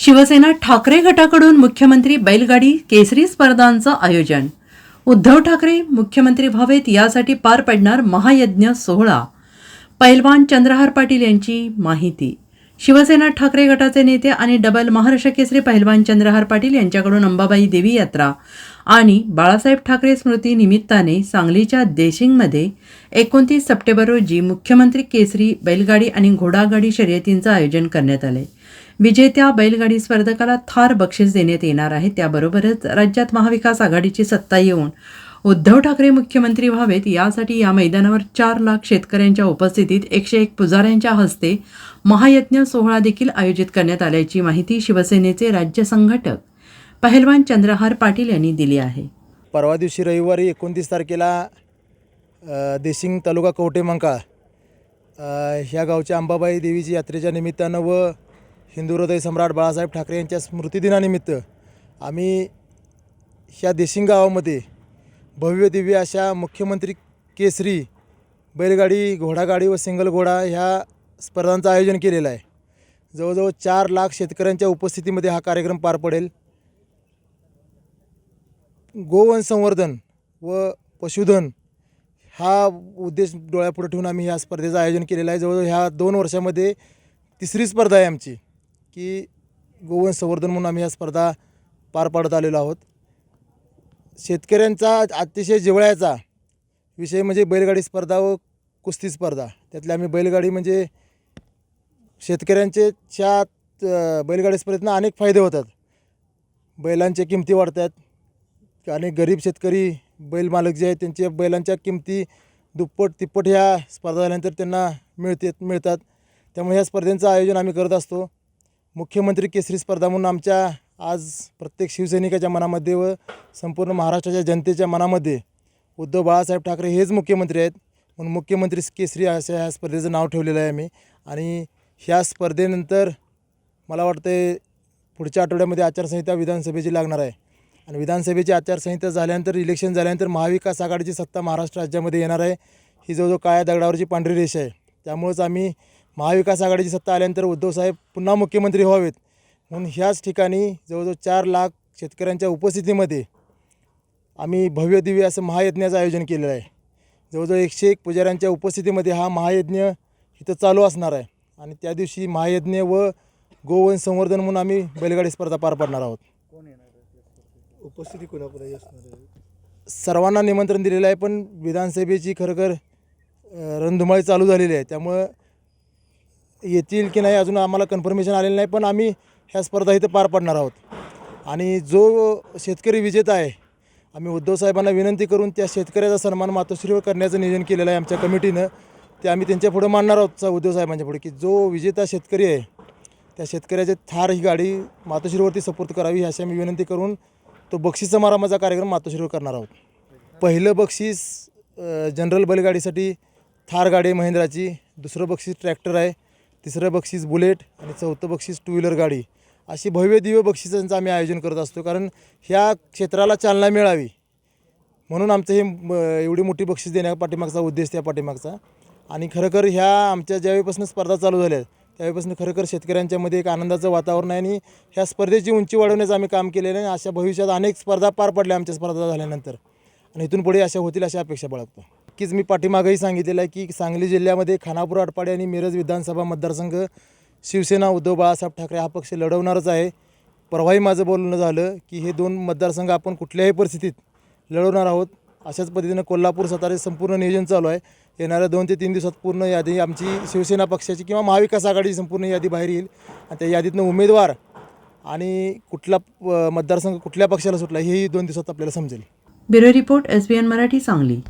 शिवसेना ठाकरे गटाकडून मुख्यमंत्री बैलगाडी केसरी स्पर्धांचं आयोजन. उद्धव ठाकरे मुख्यमंत्री व्हावेत यासाठी पार पडणार महायज्ञ सोहळा. पैलवान चंद्रहार पाटील यांची माहिती. शिवसेना ठाकरे गटाचे नेते आणि डबल महाराष्ट्र केसरी पहिलवान चंद्रहार पाटील यांच्याकडून अंबाबाई देवी यात्रा आणि बाळासाहेब ठाकरे स्मृती निमित्ताने सांगलीच्या देशिंगमध्ये एकोणतीस सप्टेंबर रोजी मुख्यमंत्री केसरी बैलगाडी आणि घोडागाडी शर्यतींचं आयोजन करण्यात आले. विजेत्या बैलगाडी स्पर्धकाला थार बक्षीस देण्यात येणार आहे. त्याबरोबरच राज्यात महाविकास आघाडीची सत्ता येऊन उद्धव ठाकरे मुख्यमंत्री व्हावेत यासाठी या मैदानावर चार लाख शेतकऱ्यांच्या उपस्थितीत एकशे एक पुजाऱ्यांच्या हस्ते महायज्ञ सोहळा देखील आयोजित करण्यात आल्याची माहिती शिवसेनेचे राज्य संघटक पहलवान चंद्रहार पाटील यांनी दिली आहे. परवा दिवशी रविवारी एकोणतीस तारखेला देशिंग तालुका कवटेमंकाळ ह्या गावच्या अंबाबाई देवीची यात्रेच्या निमित्तानं व हिंदू हृदय सम्राट बाळासाहेब ठाकरे यांच्या स्मृतिदिनानिमित्त आम्ही ह्या देशिंग गावामध्ये भव्य दिव्य अशा मुख्यमंत्री केसरी बैलगाडी घोडागाडी व सिंगल घोडा ह्या स्पर्धांचं आयोजन केलेलं आहे. जवळजवळ चार लाख शेतकऱ्यांच्या उपस्थितीमध्ये हा कार्यक्रम पार पडेल. गोवन संवर्धन व पशुधन हा उद्देश डोळ्यापुढे ठेवून आम्ही ह्या स्पर्धेचं आयोजन केलेलं आहे. जवळजवळ ह्या दोन वर्षामध्ये तिसरी स्पर्धा आहे आमची. की गोवन संवर्धन म्हणून आम्ही ह्या स्पर्धा पार पाडत आलेलो आहोत. शेतकऱ्यांचा अतिशय जिवळ्याचा विषय म्हणजे बैलगाडी स्पर्धा व कुस्ती स्पर्धा. त्यातल्या आम्ही बैलगाडी म्हणजे शेतकऱ्यांचे च्या बैलगाडी स्पर्धेतनं अनेक फायदे होतात. बैलांच्या किमती वाढतात. आणि गरीब शेतकरी बैल मालक जे आहेत त्यांच्या बैलांच्या किमती दुप्पट तिप्पट ह्या स्पर्धा झाल्यानंतर त्यांना मिळते मिळतात. त्यामुळे ह्या स्पर्धेचं आयोजन आम्ही करत असतो. मुख्यमंत्री केसरी स्पर्धा म्हणून आमच्या आज प्रत्येक शिवसैनिकाच्या मनामध्ये व संपूर्ण महाराष्ट्राच्या जनतेच्या मनामध्ये उद्धव बाळासाहेब ठाकरे हेच मुख्यमंत्री आहेत. म्हणून मुख्यमंत्री केसरी अशा ह्या स्पर्धेचं नाव ठेवलेलं आहे आम्ही. आणि ह्या स्पर्धेनंतर मला वाटतं पुढच्या आठवड्यामध्ये आचारसंहिता विधानसभेची लागणार आहे. आणि विधानसभेची आचारसंहिता झाल्यानंतर इलेक्शन झाल्यानंतर महाविकास आघाडीची सत्ता महाराष्ट्र राज्यामध्ये येणार आहे. ही जवळजवळ काळ्या दगडावरची पांढरी रेषा आहे. त्यामुळंच आम्ही महाविकास आघाडीची सत्ता आल्यानंतर उद्धवसाहेब पुन्हा मुख्यमंत्री व्हावेत. म्हणून ह्याच ठिकाणी जवळजवळ चार लाख शेतकऱ्यांच्या उपस्थितीमध्ये आम्ही भव्य दिव्य असं महायज्ञाचं आयोजन केलेलं आहे. जवळजवळ एकशे एक पुजाऱ्यांच्या उपस्थितीमध्ये हा महायज्ञ इथं चालू असणार आहे. आणि त्या दिवशी महायज्ञ व गोवन संवर्धन म्हणून आम्ही बैलगाडी स्पर्धा पार पाडणार आहोत. उपस्थिती कोणाकोणाची असणार आहे? सर्वांना निमंत्रण दिलेलं आहे पण विधानसभेची खरोखर रणधुमाळी चालू झालेली आहे. त्यामुळं येतील की नाही अजून आम्हाला कन्फर्मेशन आलेलं नाही पण आम्ही ह्या स्पर्धा इथं पार पाडणार आहोत. आणि जो शेतकरी विजेता आहे आम्ही उद्धव साहेबांना विनंती करून त्या शेतकऱ्याचा सन्मान मातोश्रीवर करण्याचं नियोजन केलेलं आहे आमच्या कमिटीनं. ते आम्ही त्यांच्या पुढं मांडणार आहोत उद्धव साहेबांच्या पुढे की जो विजेता शेतकरी आहे त्या शेतकऱ्याचे थार ही गाडी मातोश्रीवरती सपोर्ट करावी अशी आम्ही विनंती करून तो बक्षीस समारंभाचा कार्यक्रम मातोश्रीवर करणार आहोत. पहिलं बक्षीस जनरल बैलगाडीसाठी थार गाडी आहे महिंद्राची दुसरं बक्षीस ट्रॅक्टर आहे. तिसरं बक्षीस बुलेट आणि चौथं बक्षीस टू व्हीलर गाडी. अशी भव्य दिव्य बक्षिसांचं आम्ही आयोजन करत असतो. कारण ह्या क्षेत्राला चालना मिळावी. म्हणून आमचं हे एवढी मोठी बक्षीस देण्या पाठीमागचा उद्देश त्या पाठीमागचा. आणि खरंखर ह्या आमच्या ज्यावेळीपासून स्पर्धा चालू झाल्या त्यावेळीपासून खरोखर शेतकऱ्यांच्यामध्ये एक आनंदाचं वातावरण आहे. आणि ह्या स्पर्धेची उंची वाढवण्याचं आम्ही काम केलेलं आहे. अशा भविष्यात अनेक स्पर्धा पार पडल्या आमच्या स्पर्धा झाल्यानंतर. आणि इथून पुढे अशा होतील अशा अपेक्षा बाळगतो. नक्कीच मी पाठीमागंही सांगितलेलं आहे की सांगली जिल्ह्यामध्ये खानापूर आटपाडी आणि मिरज विधानसभा मतदारसंघ शिवसेना उद्धव बाळासाहेब ठाकरे हा पक्ष लढवणारच आहे. परवाही माझं बोलणं झालं की हे दोन मतदारसंघ आपण कुठल्याही परिस्थितीत लढवणार आहोत. अशाच पद्धतीनं कोल्हापूर सातारे संपूर्ण नियोजन चालू आहे. येणाऱ्या दोन ते तीन दिवसात पूर्ण यादी आमची शिवसेना पक्षाची किंवा महाविकास आघाडीची संपूर्ण यादी बाहेर येईल. आणि त्या यादीतनं उमेदवार आणि कुठला मतदारसंघ कुठल्या पक्षाला सुटला हेही दोन दिवसात आपल्याला समजेल. Bureau report S B N Marathi Sangli.